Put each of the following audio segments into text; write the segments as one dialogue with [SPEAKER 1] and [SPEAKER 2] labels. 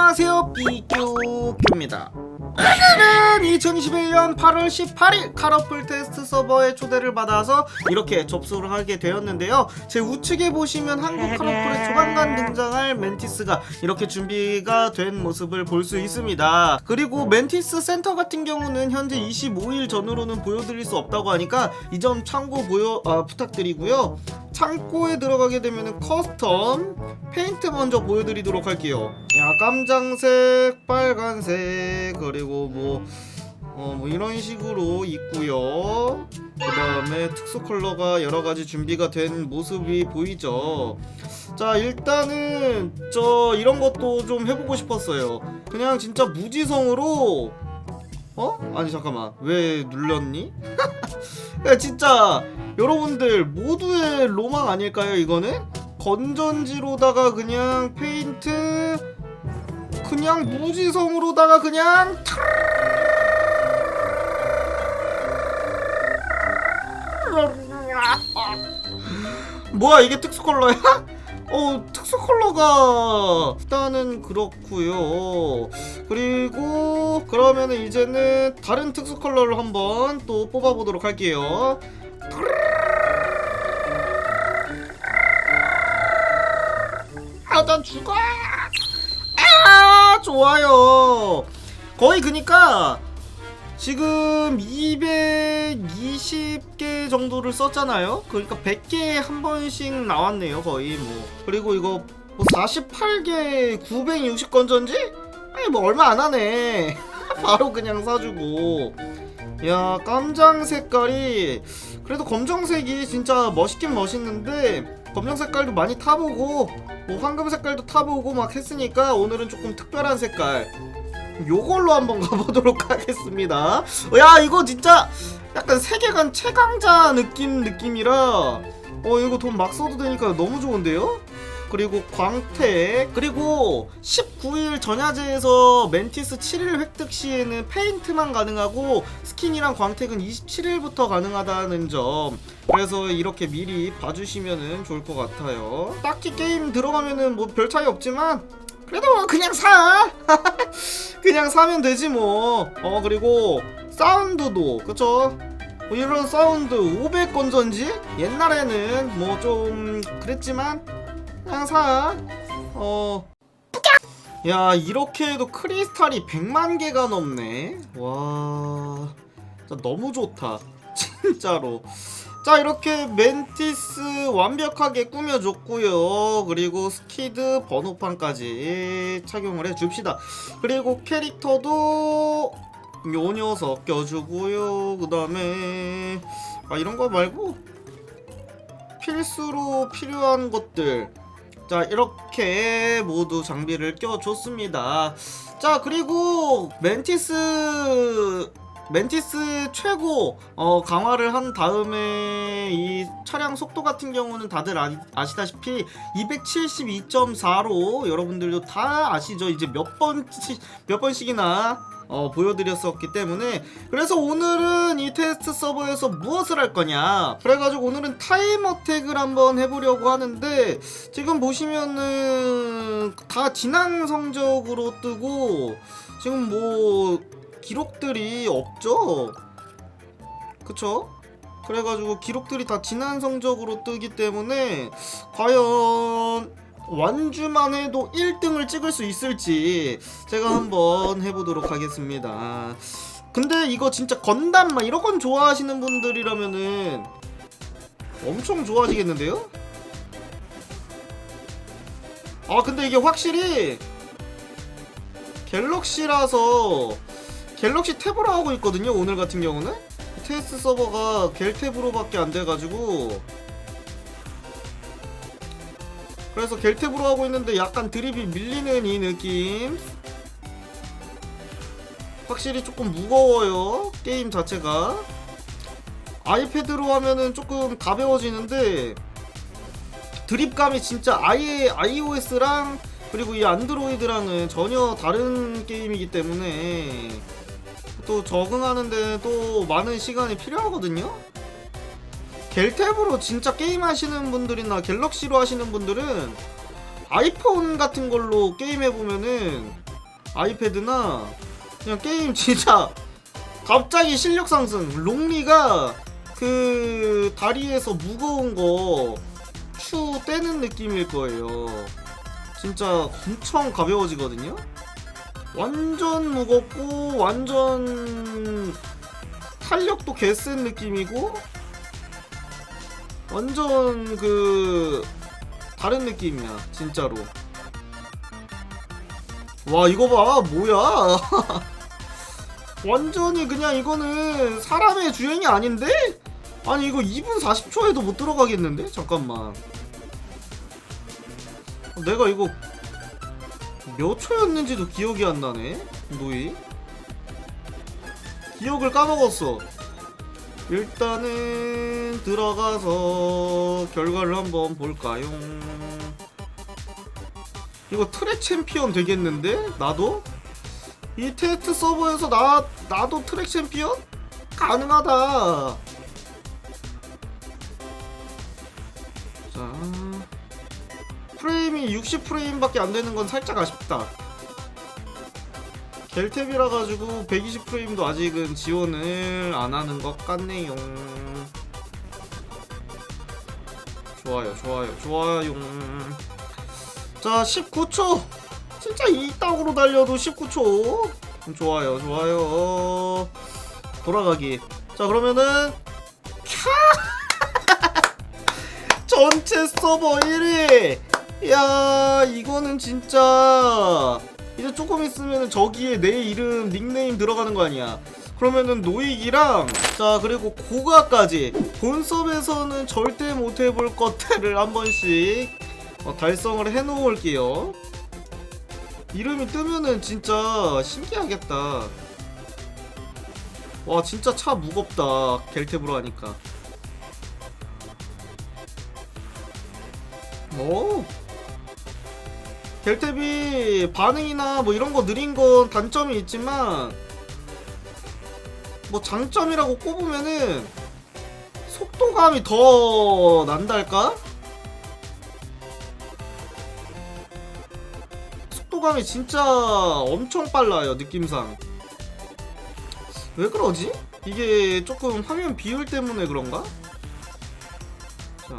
[SPEAKER 1] 안녕하세요 비교교입니다. 오늘은 2021년 8월 18일 카러플 테스트 서버에 초대를 받아서 이렇게 접수를 하게 되었는데요. 제 우측에 보시면 한국 카러플에 조만간 등장할 멘티스가 이렇게 준비가 된 모습을 볼 수 있습니다. 그리고 멘티스 센터 같은 경우는 현재 25일 전후로는 보여드릴 수 없다고 하니까 이 점 참고 보여 아, 부탁드리고요 창고에 들어가게 되면은 커스텀 페인트 먼저 보여드리도록 할게요. 야 깜장색, 빨간색 그리고 뭐. 어, 뭐 이런 식으로 있고요. 그 다음에 특수 컬러가 여러 가지 준비가 된 모습이 보이죠. 자, 일단은 저 이런 것도 좀 해보고 싶었어요. 그냥 진짜 무지성으로 어? 아니 잠깐만 왜 눌렸니? 야, 진짜 여러분들 모두의 로망 아닐까요 이거는? 건전지로다가 그냥 페인트 그냥 무지성으로다가 그냥 뭐야 이게 특수 컬러야? 어 특수 컬러가 일단은 그렇고요 그리고 그러면은 이제는 다른 특수 컬러를 한번 또 뽑아보도록 할게요 난 죽어. 아 좋아요. 거의 그니까 지금 220개 정도를 썼잖아요. 그러니까 100개 한 번씩 나왔네요 거의 뭐. 그리고 이거 뭐 48개 960 건전지? 아니 뭐 얼마 안 하네. 바로 그냥 사주고. 야 깜장 색깔이 그래도 검정색이 진짜 멋있긴 멋있는데 검정 색깔도 많이 타보고 뭐 황금 색깔도 타보고 막 했으니까 오늘은 조금 특별한 색깔. 요걸로 한번 가보도록 하겠습니다. 야 이거 진짜 약간 세계관 최강자 느낌 느낌이라. 어 이거 돈 막 써도 되니까 너무 좋은데요? 그리고 광택 그리고 19일 전야제에서 멘티스 7일 획득 시에는 페인트만 가능하고 스킨이랑 광택은 27일부터 가능하다는 점 그래서 이렇게 미리 봐주시면 좋을 것 같아요 딱히 게임 들어가면은 뭐 별 차이 없지만 그래도 그냥 사 그냥 사면 되지 뭐어 그리고 사운드도 그쵸 뭐 이런 사운드 500건 전지 옛날에는 뭐 좀 그랬지만 그냥 사. 어. 야, 이렇게 해도 크리스탈이 100만 개가 넘네. 와. 진짜 너무 좋다. 진짜로. 자, 이렇게 멘티스 완벽하게 꾸며줬고요. 그리고 스키드 번호판까지 착용을 해줍시다. 그리고 캐릭터도 요 녀석 껴주고요. 그 다음에 아 이런 거 말고 필수로 필요한 것들 자 이렇게 모두 장비를 껴줬습니다 자 그리고 멘티스 멘티스 최고 어, 강화를 한 다음에 이 차량 속도 같은 경우는 다들 아, 아시다시피 272.4로 여러분들도 다 아시죠? 이제 몇 번씩 몇 번씩이나 어, 보여드렸었기 때문에. 그래서 오늘은 이 테스트 서버에서 무엇을 할 거냐? 그래가지고 오늘은 타임 어택을 한번 해보려고 하는데 지금 보시면은 다 진앙 성적으로 뜨고 지금 뭐 기록들이 없죠 그쵸? 그래가지고 기록들이 다 진한 성적으로 뜨기 때문에 과연 완주만 해도 1등을 찍을 수 있을지 제가 한번 해보도록 하겠습니다. 근데 이거 진짜 건담 막 이런 건 좋아하시는 분들이라면은 엄청 좋아하시겠는데요? 아 근데 이게 확실히 갤럭시라서 갤럭시 탭으로 하고 있거든요 오늘 같은 경우는. 테스트 서버가 갤 탭으로 밖에 안 돼가지고. 그래서 갤탭으로 하고 있는데 약간 드립이 밀리는 이 느낌. 확실히 조금 무거워요 게임 자체가. 아이패드로 하면은 조금 가벼워지는데 드립감이 진짜 아예 iOS랑 그리고 이 안드로이드랑은 전혀 다른 게임이기 때문에 또 적응하는데 또 많은 시간이 필요하거든요. 갤탭으로 진짜 게임 하시는 분들이나 갤럭시로 하시는 분들은 아이폰 같은 걸로 게임 해보면은 아이패드나 그냥 게임 진짜 갑자기 실력 상승. 롱리가 그 다리에서 무거운 거 추 떼는 느낌일 거예요. 진짜 엄청 가벼워지거든요 완전 무겁고 완전 탄력도 개센 느낌이고 완전 그 다른 느낌이야 진짜로 와 이거 봐 뭐야 완전히 그냥 이거는 사람의 주행이 아닌데? 아니 이거 2분 40초에도 못 들어가겠는데? 잠깐만 내가 이거 몇 초였는지도 기억이 안 나네 노이 기억을 까먹었어 일단은 들어가서 결과를 한번 볼까요 이거 트랙 챔피언 되겠는데? 나도? 이 테스트 서버에서 나, 나도 트랙 챔피언? 가능하다 프레임이 60프레임밖에 안 되는 건 살짝 아쉽다. 겔탭이라 가지고 120프레임도 아직은 지원을 안 하는 것 같네요. 좋아요, 좋아요, 좋아요. 자, 19초. 진짜 이따구로 달려도 19초. 좋아요, 좋아요. 돌아가기. 자, 그러면은 전체 서버 1위. 야 이거는 진짜 이제 조금 있으면 저기에 내 이름 닉네임 들어가는 거 아니야. 그러면은 노익이랑 자 그리고 고가까지 본섭에서는 절대 못 해볼 것들을 한 번씩 어, 달성을 해 놓을게요. 이름이 뜨면은 진짜 신기하겠다. 와 진짜 차 무겁다. 겔탭으로 하니까. 오 델탭이 반응이나 뭐 이런 거 느린 건 단점이 있지만 뭐 장점이라고 꼽으면은 속도감이 더 난달까? 속도감이 진짜 엄청 빨라요 느낌상 왜 그러지? 이게 조금 화면 비율 때문에 그런가? 자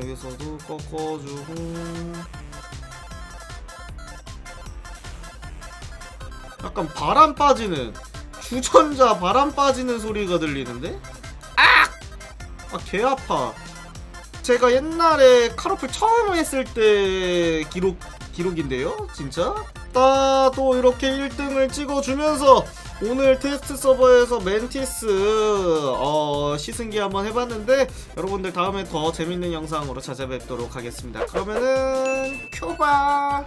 [SPEAKER 1] 여기서도 꺾어주고 약간 바람 빠지는 주전자 바람 빠지는 소리가 들리는데? 아! 아, 개 아파. 제가 옛날에 카로플 처음 했을 때 기록 기록인데요, 진짜. 따또 이렇게 1등을 찍어주면서 오늘 테스트 서버에서 멘티스 어, 시승기 한번 해봤는데 여러분들 다음에 더 재밌는 영상으로 찾아뵙도록 하겠습니다. 그러면은 큐바.